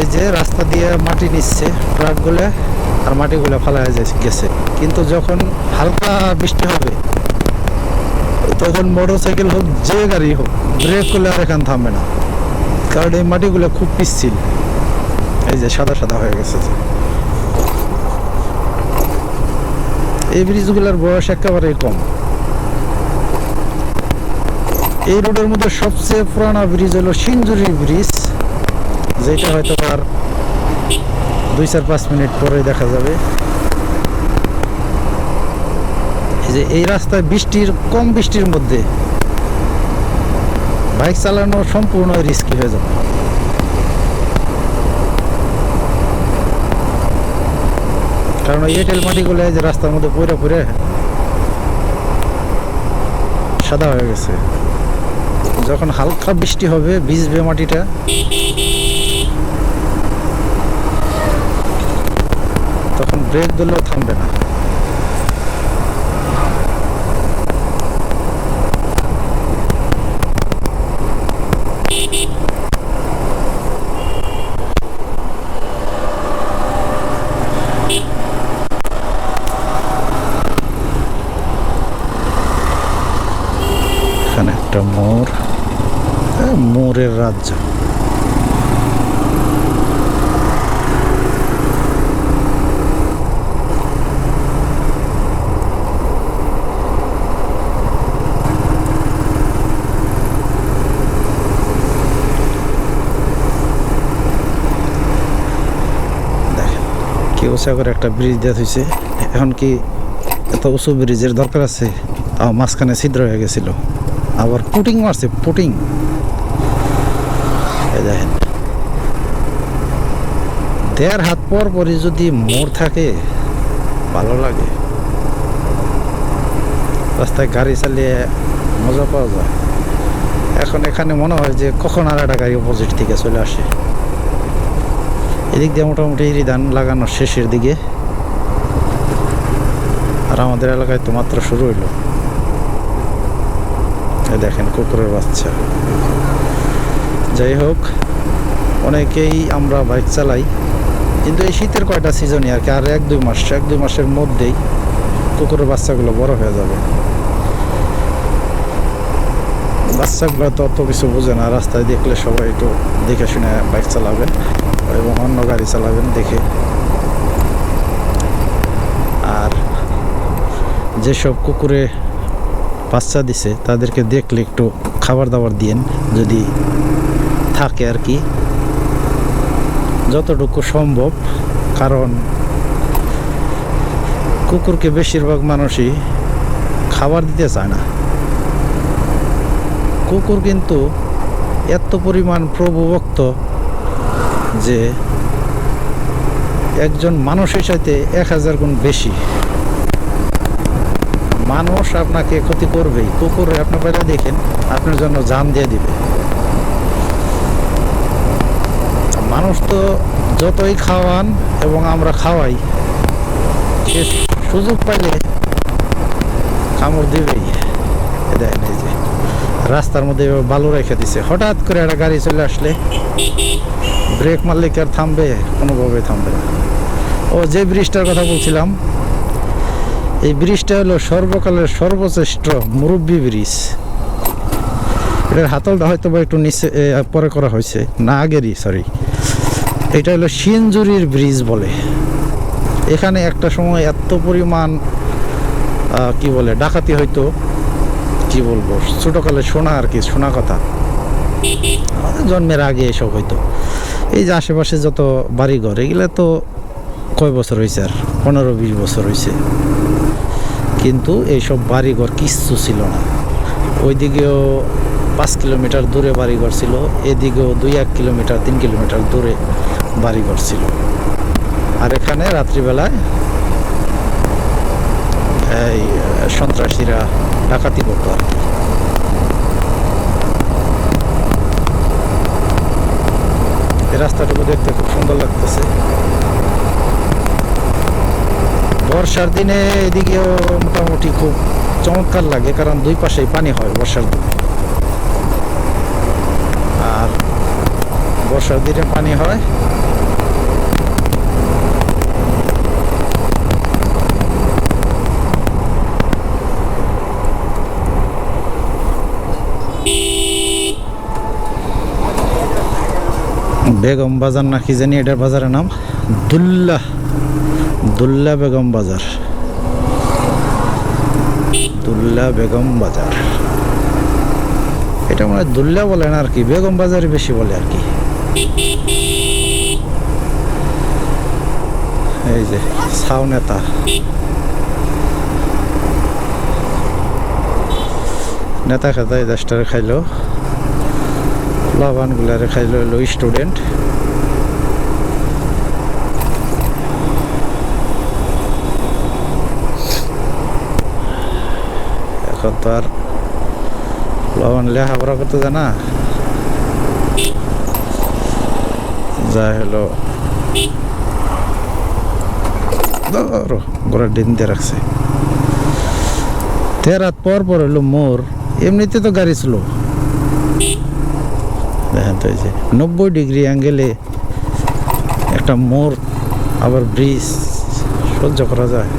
এই যে রাস্তা দিয়ে মাটি নিচ্ছে, ট্রাকগুলো আর মাটিগুলো ফালা গেছে। কিন্তু যখন হালকা বৃষ্টি হবে, তখন মোটর সাইকেল হোক, যে গাড়ি হোক, ব্রেক করলে আর এখান থামবে না। কারণ এই মাটিগুলো খুব পিচ্ছিল। এই যে সাদা সাদা হয়ে গেছে। এই ব্রিজগুলোর বয়স একেবারেই কম। এই রোডের মধ্যে সবচেয়ে পুরানা ব্রিজ হলো সিঞ্জুরি ব্রিজ। যেটা হয়তো আর দুই চার পাঁচ মিনিট পরে দেখা যাবে। যে এই রাস্তায় বৃষ্টির, কম বৃষ্টির মধ্যে বাইক চালানো সম্পূর্ণ রিস্কি হয়ে যাবে। কারণ এঁটেল মাটিগুলো যে রাস্তার মধ্যে পড়ে পড়ে সাদা হয়ে গেছে। যখন হালকা বৃষ্টি হবে, ভিজবে মাটিটা তখন ব্রেক দিলেও থামবে না। এখানে একটা রাজ্য দেখেন কি উঁচা করে একটা ব্রিজ দেওয়া হয়েছে। এখন কি এত উঁচু ব্রিজের দরকার আছে? তাও মাঝখানে ছিদ্র হয়ে গেছিল। আবার পুটিং মারছে পুটিং দেখেন। দেড় হাত পর পরই যদি মোড় থাকে, ভালো লাগে। রাস্তায় গাড়ি চালিয়ে মজা পাওয়া যায়। এখন এখানে মনে হয় যে কখন আর একটা গাড়ি অপোজিট থেকে চলে আসে। এদিক দিয়ে মোটামুটি ধান লাগানোর শেষের দিকে। আর আমাদের এলাকায় তো মাত্র শুরু হইল। দেখেন কুকুরের বাচ্চা। যাই হোক, অনেকেই আমরা বাইক চালাই, কিন্তু এই শীতের কয়টা সিজনই আর কি, আর এক দুই মাস, এক দুই মাসের মধ্যেই কুকুরের বাচ্চাগুলো বড় হয়ে যাবে। বাচ্চাগুলো তো অত কিছু বোঝে না, রাস্তায় দেখলে সবাই একটু দেখে শুনে বাইক চালাবেন। এবং অন্য গাড়ি চালাবেন দেখে। আর যেসব কুকুরে বাচ্চা দিছে, তাদেরকে দেখলে একটু খাবার দাবার দিয়েন, যদি থাকে আর কি। যতটুকু সম্ভব, কারণ কুকুরকে বেশিরভাগ মানুষই খাবার দিতে চায় না। কুকুর কিন্তু এত পরিমাণ প্রভুভক্ত যে একজন মানুষের সাথে এক হাজার গুণ বেশি। মানুষ আপনাকে ক্ষতি করবেই কুকুর আপনি বাইরে দেখেন, আপনার জন্য জান দিয়ে দিবে। মানুষ তো যতই খাওয়ান এবং আমরা খাওয়াই সুযোগ পাইলে কামড় দিবেই। এই যে রাস্তার মধ্যে বালু রেখে দিছে। হঠাৎ করে একটা গাড়ি চলে আসলে, ব্রেক মারলে কি আর থামবে? কোনোভাবে থামবে না। ও যে ব্রিজটার কথা বলছিলাম, এই ব্রিজটা হলো সর্বকালের সর্বশ্রেষ্ঠ মুরব্বী ব্রিজ। এটার হাতলটা হয়তো বা একটু নিচে পরে করা হয়েছে, না আগেরই সরি এটা হলো সিনজুরির ব্রিজ বলে। এখানে একটা সময় এত পরিমাণ কি বলে, ডাকাতি হয়তো কি বলব? ছোটকালে শোনা আর কি, শোনা কথা। আমাদের জন্মের আগে এসব হয়তো এই যে আশেপাশে যত বাড়িঘর, এগুলো তো কয় বছর হয়েছে আর? পনেরো, বিশ বছর হয়েছে কিন্তু এইসব বাড়িঘর কিচ্ছু ছিল না। ওইদিকেও পাঁচ কিলোমিটার দূরে বাড়িঘর ছিল, এদিকেও দুই, এক কিলোমিটার, তিন কিলোমিটার দূরে বাড়িঘর ছিল। আর এখানে রাত্রিবেলায় এই সন্ত্রাসীরা ডাকাতি করতো। আর কি রাস্তাটুকু দেখতে খুব সুন্দর লাগতেছে। বর্ষার দিনে এদিকেও মোটামুটি খুব চমৎকার লাগে, কারণ দুই পাশেই পানি হয় বর্ষার দিনে। আর বর্ষার দিনে পানি হয় বেগম বাজার না কি জানি এটার বাজারের নাম? দুল্লা দুল্লা বেগম বাজার। দুল্লা বেগম বাজার। এটা মনে হয় দুল্লা বলে না আর কি, বেগম বাজারই বেশি বলে আর কি। এই যে, ছাউ নেতা। নেতা খেতা এই দেশটারে খাইলো। লবানগুলারে খাইলো হলো স্টুডেন্ট এখন তো আর লবণ লেখাপড়া করতে জানা যা হলো গোড়া ডিম দিয়ে রাখছে। তেরাত পর পর হলো মোর, এমনিতে তো গাড়ি ছিল দেখেন তো যে। নব্বই ডিগ্রি অ্যাঙ্গেলে একটা মোড়, আবার ব্রিজ সহ্য করা যায়।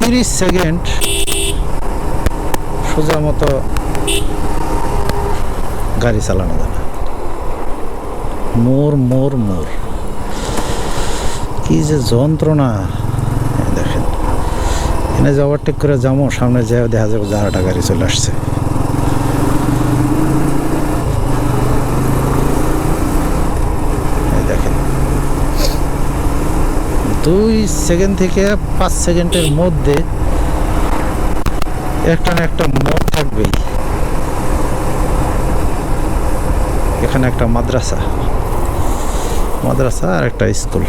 তিরিশ সেকেন্ড সোজা মতো গাড়ি চালানো যায় না। মোর মোর মোর। কি যে যন্ত্রণা। দেখেন। এনে যে ওভারটেক করে যাব সামনে যে দেখা যাবে যারাটা গাড়ি চলে আসছে। দুই সেকেন্ড থেকে পাঁচ সেকেন্ডের মধ্যে একটা না একটা মোড় থাকবেই। এখানে একটা মাদ্রাসা। মাদ্রাসা আর একটা স্কুল।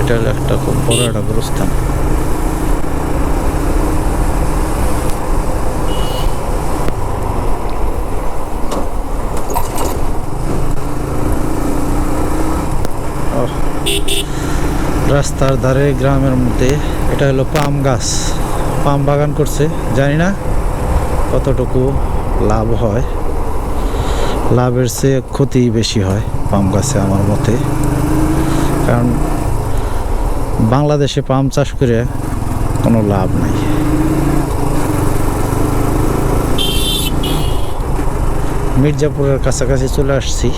এটা একটা খুব বড় একটা গুরুস্থান। রাস্তার ধারে গ্রামের মধ্যে এটা হলো পাম গাছ। পাম বাগান করছে। জানি না কতটুকু লাভ হয়। লাভের চেয়ে ক্ষতি বেশি হয় পাম গাছে আমার মতে। কারণ বাংলাদেশে পাম চাষ করে কোনো লাভ নাই। মির্জাপুরের কাছাকাছি চলে আসছি।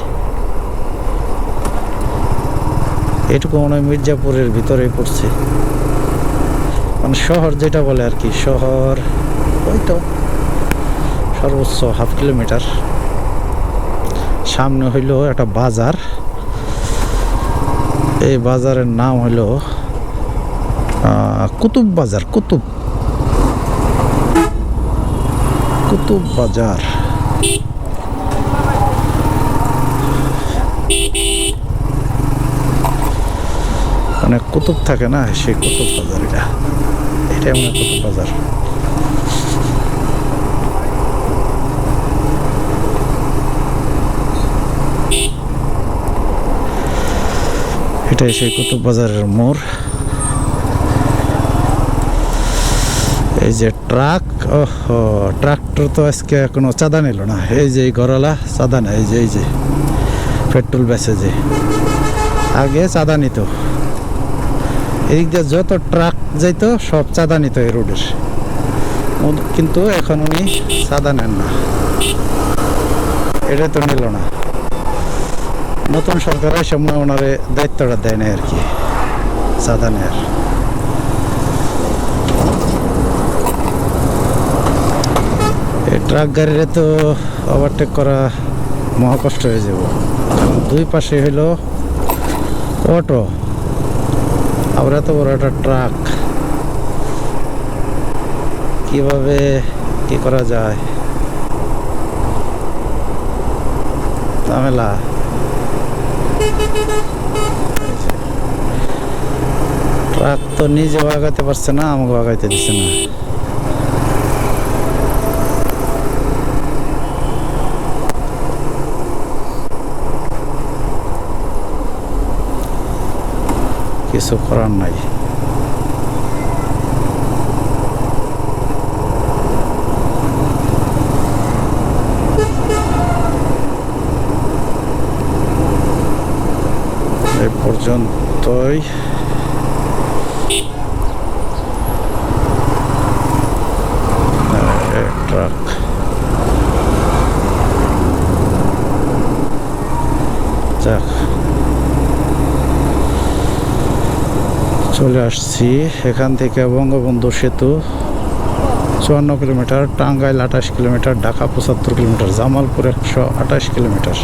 এটুকু মনে হয় মির্জাপুরের ভিতরে পড়ছে। মানে শহর যেটা বলে আর কি, শহর, ওই তো, সর্বোচ্চ হাফ কিলোমিটার। সামনে হইল একটা বাজার। এই বাজারের নাম হইল কুতুব বাজার, কুতুব। কুতুব বাজার। মানে কুতুব থাকে না সেই কুতুব বাজার এটা। এটাই আমার কুতুব বাজার। এটাই সেই কুতুব বাজারের মোড়। এই যে ট্রাক, ওহ, ট্রাক্টর তো আজকে কোনো চাঁদা নিল না। এই যে গরলা চাঁদা না এই যে এই যে, পেট্রোল বেচে যে। আগে চাঁদা নিত। এদিক দিয়ে যত ট্রাক যাইতো, সব চাঁদা নিত এই রোডের। কিন্তু এখন উনি চাঁদা নেন না। এটা তো নিল না। নতুন সরকার এসে মনে ওনারে দায়িত্বটা দেয় না আর কি, চাঁদা নেয়ার। এই ট্রাক গাড়িরে তো ওভারটেক করা মহা কষ্ট হয়ে যাব। দুই পাশে হইল অটো। আবার এত বড় একটা ট্রাক কীভাবে, কি করা যায়? ঝামেলা। ট্রাক তো নিজে আগাইতে পারছে না, আমাকে আগাইতে দিচ্ছে না। কিছু করার নাই। পর্যন্তই। চলে আসছি এখান থেকে বঙ্গবন্ধু সেতু চুয়ান্ন কিলোমিটার টাঙ্গাইল আঠাশ কিলোমিটার ঢাকা পঁচাত্তর কিলোমিটার জামালপুর একশো আঠাশ কিলোমিটার।